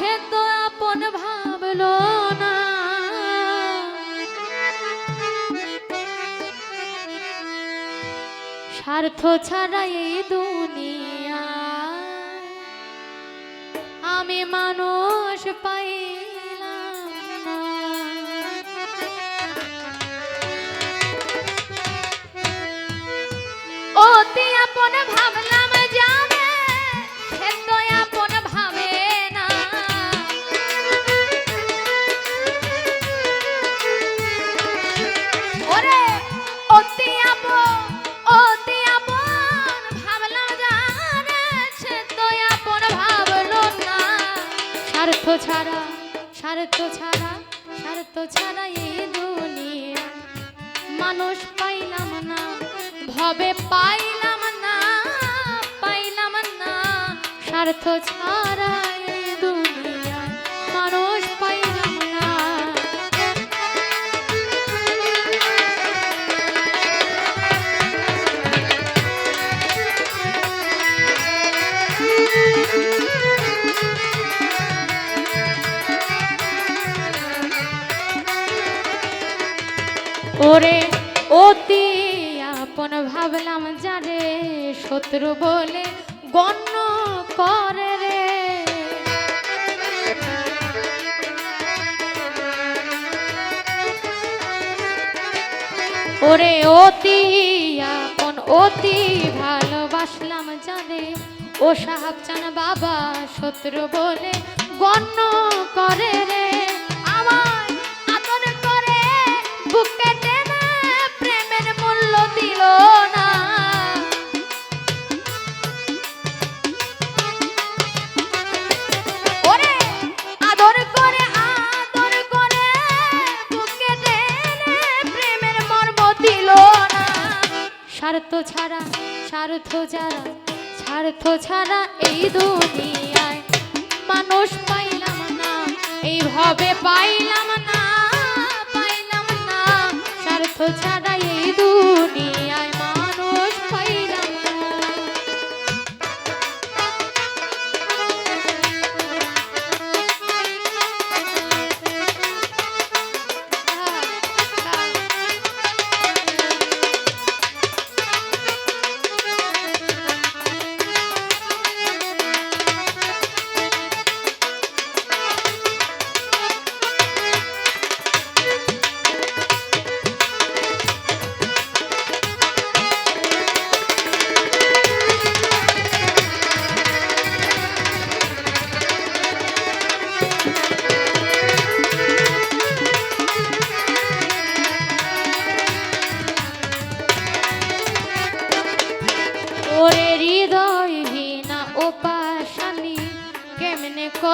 সে তো আপন ভাবল না। স্বার্থ ছাড়া এই দুনিয়া। আমি মানুষ পাইলাম অতি আপন ভাবল ছাড়া, স্বার্থ ছাড়া স্বার্থ ছাড়া এই দুনিয়া। মানুষ পাইলাম না, ভবে পাইলাম না পাইলাম না। স্বার্থ ছাড়া ওরে অতি আপন ভাবলাম যারে শত্রু বলে গণ্য করে রে। ওরে অতি আপন, অতি ভালোবাসলাম যারে ও সাহাব চান বাবা শত্রু বলে গণ্য করে রে। ছাড়া স্বার্থ ছাড়া স্বার্থ ছাড়া এই দুনিয়ায় মানুষ পাইলাম না। এইভাবে পাইলাম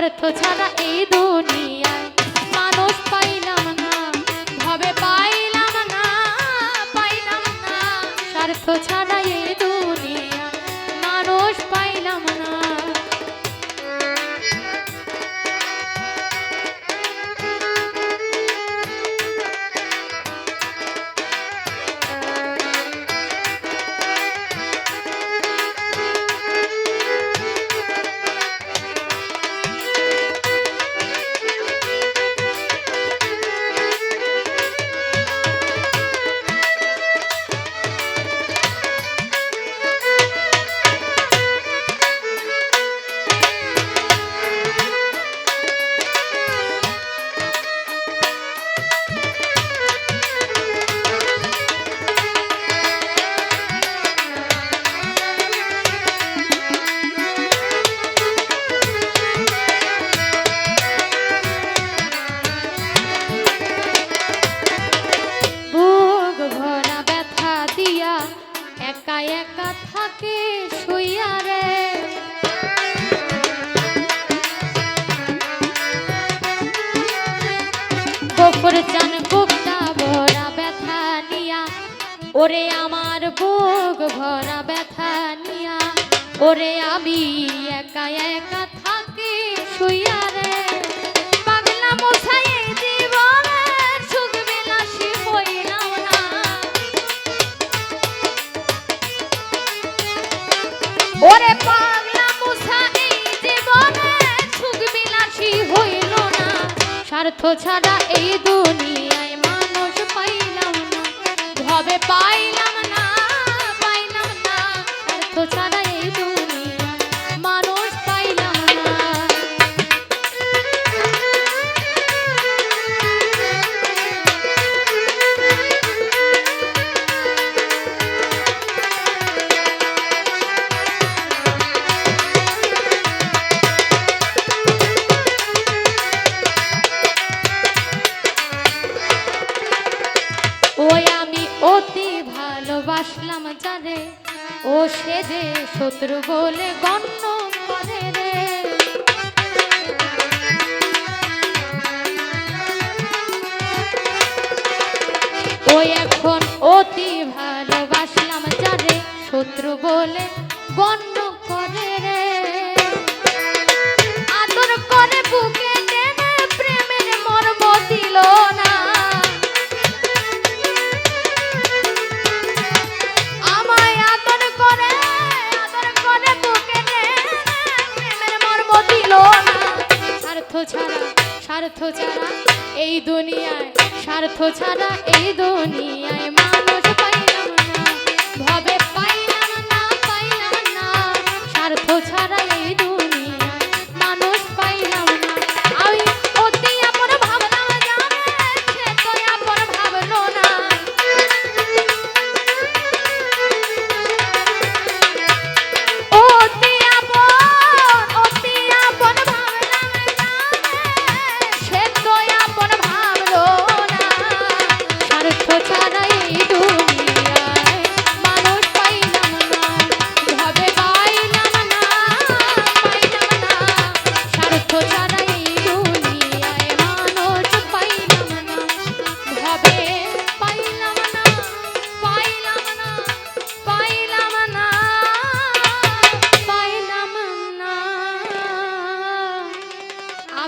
স্বার্থ ছাড়া এই দুনিয়ায় মানুষ পাইলাম না ভাবে পাইলাম না পাইলাম না। স্বার্থ ছাড়া গফর চান বুকটা ভরা ব্যথা নিয়া। ওরে আমার বুক ভরা ব্যথা নিয়া। ওরে আমি একা একা থাকি, শুয়ে স্বার্থ ছাড়া এই দুনিয়া আসলাম জানে ও সে যে শত্রু বলে গণ্য করে রে। ও এখন অতি ভালোবাসলাম জানে শত্রু বলে গণ্য স্বার্থ ছাড়া এই দুনিয়ায় স্বার্থ ছাড়া এই দুনিয়ায় মানুষ পাইলাম না ভবে পাই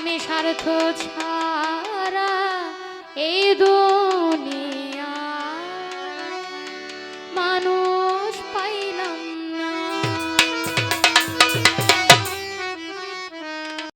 আমি সার্থ ছাড়া এই দু